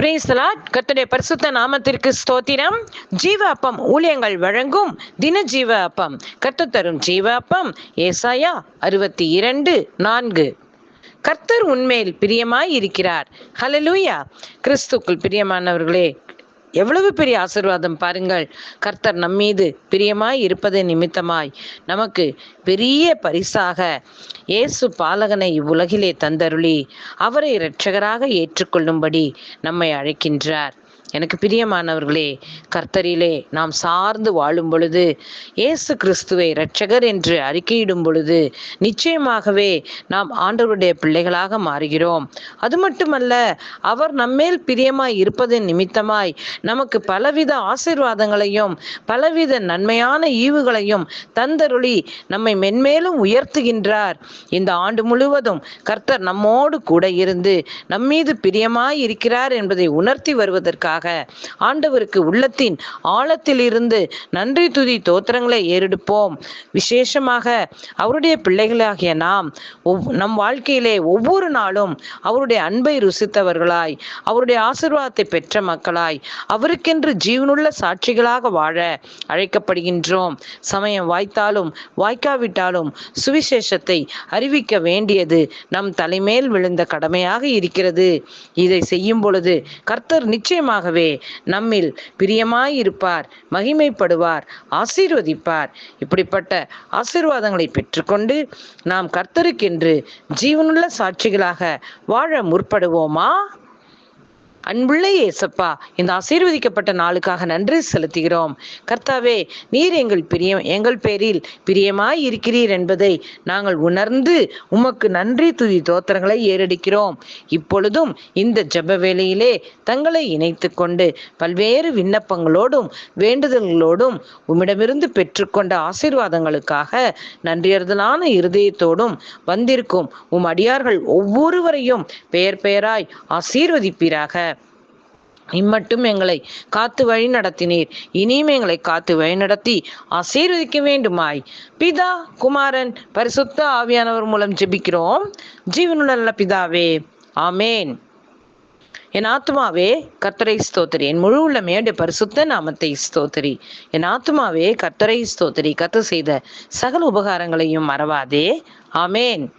பிரேசலாட் கர்த்தருடைய பரிசுத்த நாமத்திற்கு ஸ்தோத்திரம். ஜீவ அப்பம் ஊழியங்கள் வழங்கும் தின ஜீவ அப்பம் கர்த்தர் தரும் ஜீவ அப்பம் ஏசாயா அறுபத்தி இரண்டு நான்கு. கர்த்தர் உண்மையில் பிரியமாய் இருக்கிறார். ஹலலூயா கிறிஸ்துக்குள் பிரியமானவர்களே எவ்வளவு பெரிய ஆசீர்வாதம் பாருங்கள். கர்த்தர் நம்மீது பிரியமாய் இருப்பதை நிமித்தமாய் நமக்கு பெரிய பரிசாக இயேசு பாலகனை இவ்வுலகிலே தந்தருளி. அவரை இரட்சகராக ஏற்றுக்கொள்ளும்படி நம்மை அழைக்கின்றார். எனக்கு பிரியமானவர்களே கர்த்தரிலே நாம் சார்ந்து வாழும் பொழுது இயேசு கிறிஸ்துவை இரட்சகர் என்று அறிக்கையிடும் பொழுது நிச்சயமாகவே நாம் ஆண்டவருடைய பிள்ளைகளாக மாறுகிறோம். அது மட்டுமல்ல அவர் நம்மேல் பிரியமாய் இருப்பது நிமித்தமாய் நமக்கு பலவித ஆசீர்வாதங்களையும் பலவித நன்மையான ஈவுகளையும் தந்தருளி நம்மை மென்மேலும் உயர்த்துகின்றார். இந்த ஆண்டு முழுவதும் கர்த்தர் நம்மோடு கூட இருந்து நம்மீது பிரியமாய் இருக்கிறார் என்பதை உணர்த்தி வருவதற்காக ஆண்டவருக்கு உள்ளத்தின் ஆழத்தில் இருந்து நன்றி துதி தோத்திரங்களை ஏறெடுப்போம். விசேஷமாக அவருடைய பிள்ளைகளாகிய நாம் நம் வாழ்க்கையிலே ஒவ்வொரு நாளும் அவருடைய அன்பை ருசித்தவர்களாய் அவருடைய ஆசிர்வாதத்தை பெற்ற மக்களாய் அவருக்கென்று ஜீவனுள்ள சாட்சிகளாக வாழ அழைக்கப்படுகின்றோம். சமயம் வாய்த்தாலும் வாய்க்காவிட்டாலும் சுவிசேஷத்தை அறிவிக்க வேண்டியது நம் தலைமேல் விழுந்த கடமையாக இருக்கிறது. இதை செய்யும் பொழுது கர்த்தர் நிச்சயமாகவே நம்மில் பிரியமாயிருப்பார் மகிமைப்படுவார் ஆசீர்வதிப்பார். இப்படிப்பட்ட ஆசீர்வாதங்களை பெற்றுக்கொண்டு நாம் கர்த்தருக்கென்று ஜீவனுள்ள சாட்சிகளாக வாழ முற்படுவோமா? அன்புள்ள இயேசப்பா இந்த ஆசீர்வதிக்கப்பட்ட நாளுக்காக நன்றி செலுத்துகிறோம். கர்த்தாவே நீர் எங்கள் பிரியம் எங்கள் பேரில் பிரியமாய் இருக்கிறீர் என்பதை நாங்கள் உணர்ந்து உமக்கு நன்றி துதி தோத்திரங்களை ஏறெடுக்கிறோம். இப்பொழுதும் இந்த ஜப வேளையிலே தங்களை இணைத்து கொண்டு பல்வேறு விண்ணப்பங்களோடும் வேண்டுதல்களோடும் உம்மிடமிருந்து பெற்றுக்கொண்ட ஆசீர்வாதங்களுக்காக நன்றியறுதலான இருதயத்தோடும் வந்திருக்கும் உம் அடியார்கள் ஒவ்வொருவரையும் பெயர் பெயராய் ஆசீர்வதிப்பீராக. இம்மட்டும் எங்களை காத்து வழி நடத்தினீர். இனியும் எங்களை காத்து வழி நடத்தி ஆசீர்வதிக்க வேண்டுமாய். பிதா குமாரன் பரிசுத்த ஆவியானவர் மூலம் ஜெபிக்கிறோம். ஜீவனுள்ள பிதாவே ஆமேன். என் ஆத்துமாவே கர்த்தரை ஸ்தோத்திரி. என் முழு உள்ளமையுடைய பரிசுத்த நாமத்தை ஸ்தோத்திரி. என் ஆத்துமாவே கர்த்தரை ஸ்தோத்திரி. கத்து செய்த சகல உபகாரங்களையும் மறவாதே. ஆமேன்.